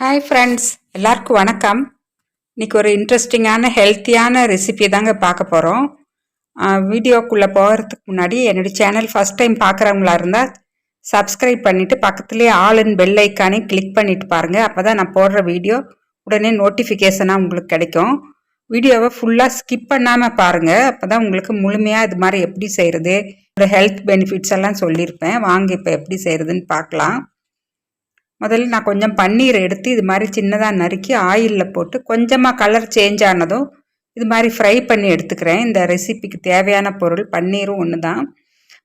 Hi friends எல்லாருக்கும் வணக்கம். இன்றைக்கி ஒரு இன்ட்ரெஸ்டிங்கான ஹெல்த்தியான ரெசிபி தாங்க பார்க்க போகிறோம் வீடியோக்குள்ளே போகிறதுக்கு முன்னாடி என்னுடைய சேனல் ஃபஸ்ட் டைம் பார்க்குறவங்களா இருந்தால் சப்ஸ்கிரைப் பண்ணிவிட்டு பக்கத்துலேயே ஆல் அண்ட் பெல் ஐக்கானே கிளிக் பண்ணிவிட்டு பாருங்கள் அப்போ தான் நான் போடுற வீடியோ உடனே நோட்டிஃபிகேஷனாக உங்களுக்கு கிடைக்கும். வீடியோவை ஃபுல்லாக ஸ்கிப் பண்ணாமல் பாருங்கள் அப்போ தான் உங்களுக்கு முழுமையாக இது மாதிரி எப்படி செய்கிறது ஒரு ஹெல்த் பெனிஃபிட்ஸ் எல்லாம் சொல்லியிருப்பேன். வாங்க இப்போ எப்படி செய்கிறதுன்னு பார்க்கலாம். முதல்ல நான் கொஞ்சம் பன்னீர் எடுத்து இது மாதிரி சின்னதாக நறுக்கி ஆயிலில் போட்டு கொஞ்சமாக கலர் சேஞ்ச் ஆனதும் இது மாதிரி ஃப்ரை பண்ணி எடுத்துக்கிறேன். இந்த ரெசிபிக்கு தேவையான பொருள் பன்னீரும் ஒன்று தான்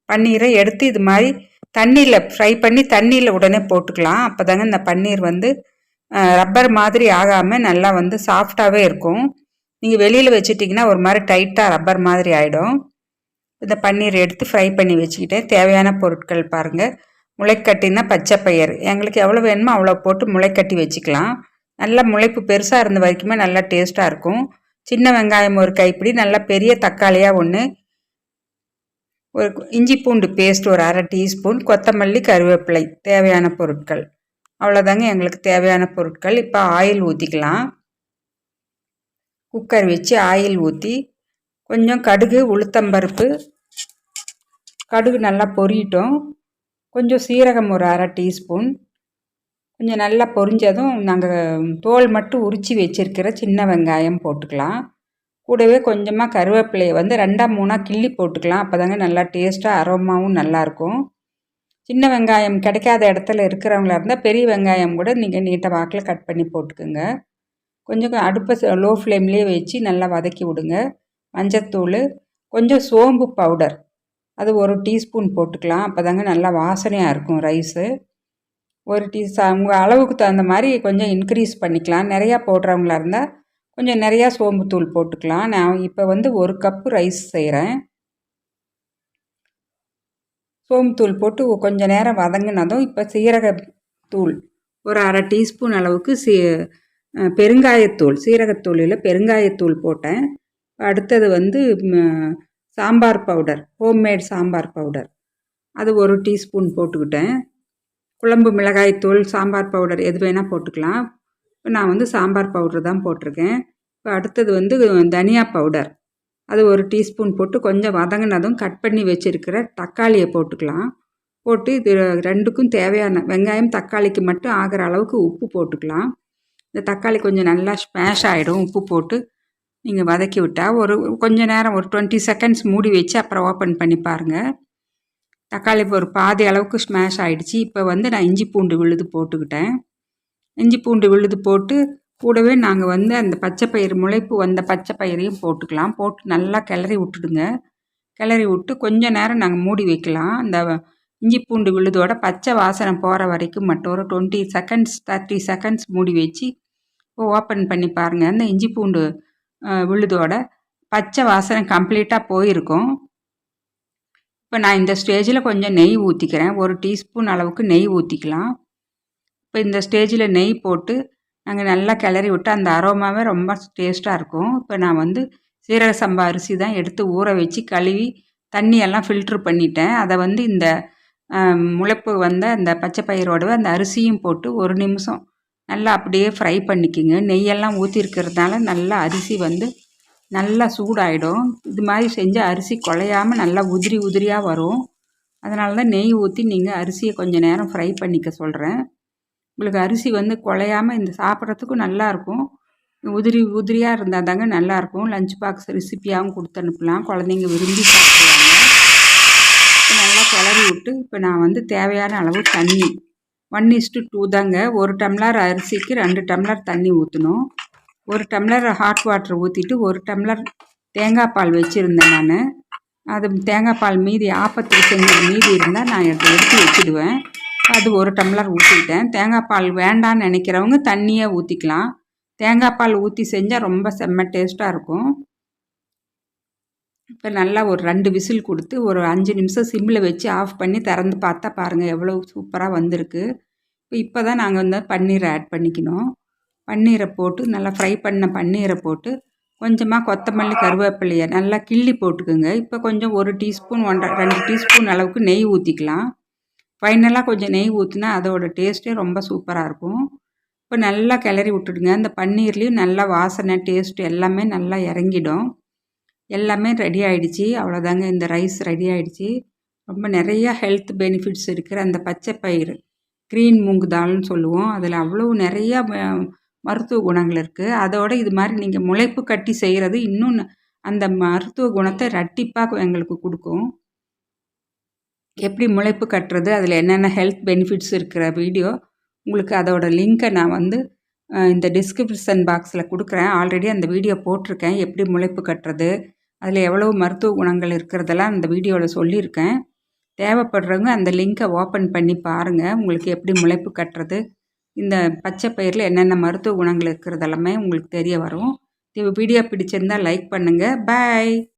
பன்னீரை எடுத்து இது மாதிரி தண்ணியில் ஃப்ரை பண்ணி தண்ணியில் உடனே போட்டுக்கலாம். அப்போ தாங்க இந்த பன்னீர் வந்து ரப்பர் மாதிரி ஆகாமல் நல்லா வந்து சாஃப்டாகவே இருக்கும். நீங்கள் வெளியில் வச்சுட்டிங்கன்னா ஒரு மாதிரி டைட்டாக ரப்பர் மாதிரி ஆகிடும் இந்த பன்னீர் எடுத்து ஃப்ரை பண்ணி வச்சுக்கிட்டேன். தேவையான பொருட்கள் பாருங்கள் முளைக்கட்டினா பச்சை பயிர் எங்களுக்கு எவ்வளோ வேணுமோ அவ்வளோ போட்டு முளைக்கட்டி வச்சுக்கலாம். நல்லா முளைப்பு பெருசாக இருந்த வரைக்குமே நல்லா டேஸ்ட்டாக இருக்கும். சின்ன வெங்காயம் ஒரு கைப்பிடி நல்லா பெரிய தக்காளியாக ஒன்று ஒரு இஞ்சி பூண்டு பேஸ்ட் ஒரு அரை டீஸ்பூன் கொத்தமல்லி கருவேப்பிலை தேவையான பொருட்கள். அவ்வளோதாங்க எங்களுக்கு தேவையான பொருட்கள். இப்போ ஆயில் ஊற்றிக்கலாம் குக்கர் வச்சு ஆயில் ஊற்றி கொஞ்சம் கடுகு உளுத்தம்பருப்பு கடுகு நல்லா பொரியட்டும். கொஞ்சம் சீரகம் ஒரு அரை டீஸ்பூன். கொஞ்சம் நல்லா பொரிஞ்சதும் நாங்கள் தோல் மட்டும் உரித்து வச்சுருக்கிற சின்ன வெங்காயம் போட்டுக்கலாம். கூடவே கொஞ்சமாக கருவேப்பிலையை வந்து ரெண்டாக மூணாக கிள்ளி போட்டுக்கலாம். அப்போ தாங்க நல்லா டேஸ்ட்டாக அரோமாவும் நல்லாயிருக்கும். சின்ன வெங்காயம் கிடைக்காத இடத்துல இருக்கிறவங்களா இருந்தால் பெரிய வெங்காயம் கூட நீங்கள் நீட்டை வாக்கில் கட் பண்ணி போட்டுக்கோங்க. கொஞ்சம் அடுப்பை லோ ஃப்ளேம்லேயே வச்சு நல்லா வதக்கி விடுங்க. மஞ்சத்தூள் கொஞ்சம் சோம்பு பவுடர். அது ஒரு டீஸ்பூன் போட்டுக்கலாம். அப்போ தாங்க நல்லா வாசனையாக இருக்கும் ரைஸு. ஒரு டீ உங்கள் அளவுக்கு தகுந்த மாதிரி கொஞ்சம் இன்க்ரீஸ் பண்ணிக்கலாம். நிறையா போடுறவங்களா இருந்தால் கொஞ்சம் நிறையா சோம்புத்தூள் போட்டுக்கலாம். நான் இப்போ வந்து ஒரு கப்பு ரைஸ் செய்கிறேன் சோம்புத்தூள் போட்டு கொஞ்சம் நேரம் வதங்கினதும் இப்போ சீரகத்தூள் ஒரு அரை டீஸ்பூன் அளவுக்கு சீ பெருங்காயத்தூள் சீரகத்தூளில் பெருங்காயத்தூள் போட்டேன். அடுத்தது வந்து sambar powder homemade sambar powder. அது ஒரு டீஸ்பூன் போட்டுக்கிட்டேன். குழம்பு மிளகாய் தூள் சாம்பார் பவுடர் எது வேணால் போட்டுக்கலாம். இப்போ நான் வந்து சாம்பார் பவுடர் தான் போட்டிருக்கேன். இப்போ அடுத்தது வந்து தனியா பவுடர். அது ஒரு டீஸ்பூன் போட்டு கொஞ்சம் வதங்கினதும் கட் பண்ணி வச்சுருக்கிற தக்காளியை போட்டுக்கலாம். போட்டு இது ரெண்டுக்கும் தேவையான வெங்காயம் தக்காளிக்கு மட்டும் ஆகிற அளவுக்கு உப்பு போட்டுக்கலாம். இந்த தக்காளி கொஞ்சம் நல்லா ஸ்மேஷ் ஆகிடும் உப்பு போட்டு நீங்கள் வதக்கி விட்டால் ஒரு கொஞ்சம் நேரம் ஒரு டுவெண்ட்டி செகண்ட்ஸ் மூடி வச்சு அப்புறம் ஓப்பன் பண்ணி பாருங்கள் தக்காளி இப்போ ஒரு பாதி அளவுக்கு ஸ்மேஷ் ஆகிடுச்சி இப்போ வந்து நான் இஞ்சி பூண்டு விழுது போட்டுக்கிட்டேன். இஞ்சி பூண்டு விழுது போட்டு கூடவே நாங்கள் வந்து அந்த பச்சை பயிர் முளைப்பு வந்த பச்சை பயிரையும் போட்டுக்கலாம். போட்டு நல்லா கிளறி விட்டுடுங்க. கிளறி விட்டு கொஞ்சம் நேரம் நாங்கள் மூடி வைக்கலாம். அந்த இஞ்சி பூண்டு விழுதோட பச்சை வாசனை போகிற வரைக்கும் மட்டும் ஒரு டுவெண்ட்டி செகண்ட்ஸ் தேர்ட்டி செகண்ட்ஸ் மூடி வச்சு ஓப்பன் பண்ணி பாருங்கள் அந்த இஞ்சி பூண்டு விழுதோட. பச்சை வாசனை கம்ப்ளீட்டாக போயிருக்கும். இப்போ நான் இந்த ஸ்டேஜில் கொஞ்சம் நெய் ஊற்றிக்கிறேன் ஒரு டீஸ்பூன் அளவுக்கு நெய் ஊற்றிக்கலாம் இப்போ இந்த ஸ்டேஜில் நெய் போட்டு நாங்கள் நல்லா கிளறி விட்டு அந்த அரோமாவே ரொம்ப டேஸ்ட்டாக இருக்கும். இப்போ நான் வந்து சீரக சம்பா அரிசி தான் எடுத்து ஊற வச்சு கழுவி தண்ணியெல்லாம் ஃபில்ட்ரு பண்ணிட்டேன். அதை வந்து இந்த முளைப்பு வந்த அந்த பச்சை பயிரோடவே அந்த அரிசியும் போட்டு ஒரு நிமிஷம் நல்லா அப்படியே ஃப்ரை பண்ணிக்கிங்க. நெய்யெல்லாம் ஊற்றிருக்கிறதுனால நல்லா அரிசி வந்து நல்லா சூடாயிடும். இது மாதிரி செஞ்சால் அரிசி குழையாமல் நல்லா உதிரி உதிரியாக வரும். அதனால தான் நெய் ஊற்றி நீங்கள் அரிசியை கொஞ்சம் நேரம் ஃப்ரை பண்ணிக்க சொல்கிறேன் உங்களுக்கு அரிசி வந்து குழையாமல் இந்த சாப்பிட்றதுக்கும் நல்லாயிருக்கும் உதிரி உதிரியாக இருந்தால் தாங்க நல்லாயிருக்கும் லஞ்ச் பாக்ஸ் ரெசிப்பியாகவும் கொடுத்து அனுப்பலாம். குழந்தைங்க விரும்பி சாப்பிடுவாங்க. நல்லா கிளறி விட்டு இப்போ நான் வந்து தேவையான அளவு தண்ணி ஒன் இஸ்டு டூ தாங்க. ஒரு டம்ளர் அரிசிக்கு ரெண்டு டம்ளர் தண்ணி ஊற்றணும் ஒரு டம்ளர் ஹாட் வாட்டர் ஊற்றிட்டு ஒரு டம்ளர் தேங்காய் பால் வச்சுருந்தேன் நான். அது தேங்காய் பால் மீதி ஆப்பத்திரி செஞ்சு மீதி இருந்தால் நான் எடுத்து எடுத்து வச்சுடுவேன். அது ஒரு டம்ளர் ஊற்றிக்கிட்டேன் தேங்காய் பால் வேண்டான்னு நினைக்கிறவங்க தண்ணியே ஊற்றிக்கலாம் தேங்காய் பால் ஊற்றி செஞ்சால் ரொம்ப செம்ம டேஸ்ட்டாக இருக்கும். இப்போ நல்லா ஒரு ரெண்டு விசில் கொடுத்து ஒரு அஞ்சு நிமிஷம் சிம்மில் வச்சு ஆஃப் பண்ணி திறந்து பார்த்தா பாருங்கள் எவ்வளோ சூப்பராக வந்திருக்கு. இப்போ இப்போ தான் நாங்கள் வந்து பன்னீரை ஆட் பண்ணிக்கணும். பன்னீரை போட்டு நல்லா ஃப்ரை பண்ண பன்னீரை போட்டு கொஞ்சமாக கொத்தமல்லி கருவேப்பிலையை நல்லா கிள்ளி போட்டுக்கோங்க. இப்போ கொஞ்சம் ஒரு டீஸ்பூன் ஒன்றரை ரெண்டு டீஸ்பூன் அளவுக்கு நெய் ஊற்றிக்கலாம் ஃபைனலாக கொஞ்சம் நெய் ஊற்றினா அதோடய டேஸ்ட்டே ரொம்ப சூப்பராக இருக்கும். இப்போ நல்லா கிளறி விட்டுடுங்க. அந்த பன்னீர்லேயும் நல்லா வாசனை டேஸ்ட் எல்லாமே நல்லா இறங்கிடும். எல்லாமே ரெடி ஆகிடுச்சி அவ்வளோதாங்க இந்த ரைஸ் ரெடி ஆகிடுச்சி ரொம்ப நிறையா ஹெல்த் பெனிஃபிட்ஸ் இருக்கிற அந்த பச்சை பயிறு க்ரீன் மூங்கு தால்னு சொல்லுவோம். அதில் அவ்வளோ நிறையா மருத்துவ குணங்கள் இருக்குது அதோடு இது மாதிரி நீங்கள் முளைப்பு கட்டி செய்கிறது இன்னும் அந்த மருத்துவ குணத்தை ரெட்டிப்பாக எங்களுக்கு கொடுக்கும். எப்படி முளைப்பு கட்டுறது அதில் என்னென்ன ஹெல்த் பெனிஃபிட்ஸ் இருக்கிற வீடியோ உங்களுக்கு அதோட லிங்க்கை நான் வந்து இந்த டிஸ்கிரிப்ஷன் பாக்ஸில் கொடுக்குறேன். ஆல்ரெடி அந்த வீடியோ போட்டிருக்கேன். எப்படி முளைப்பு கட்டுறது அதில் எவ்வளோ மருத்துவ குணங்கள் இருக்கிறதெல்லாம் அந்த வீடியோவில் சொல்லியிருக்கேன். தேவைப்படுறவங்க அந்த லிங்க்கை ஓப்பன் பண்ணி பாருங்கள் உங்களுக்கு எப்படி முளைப்பு கட்டுறது இந்த பச்சை பயிரில் என்னென்ன மருத்துவ குணங்கள் இருக்கிறதெல்லாமே உங்களுக்கு தெரிய வரும். வீடியோ பிடிச்சிருந்தால் லைக் பண்ணுங்கள் பாய்.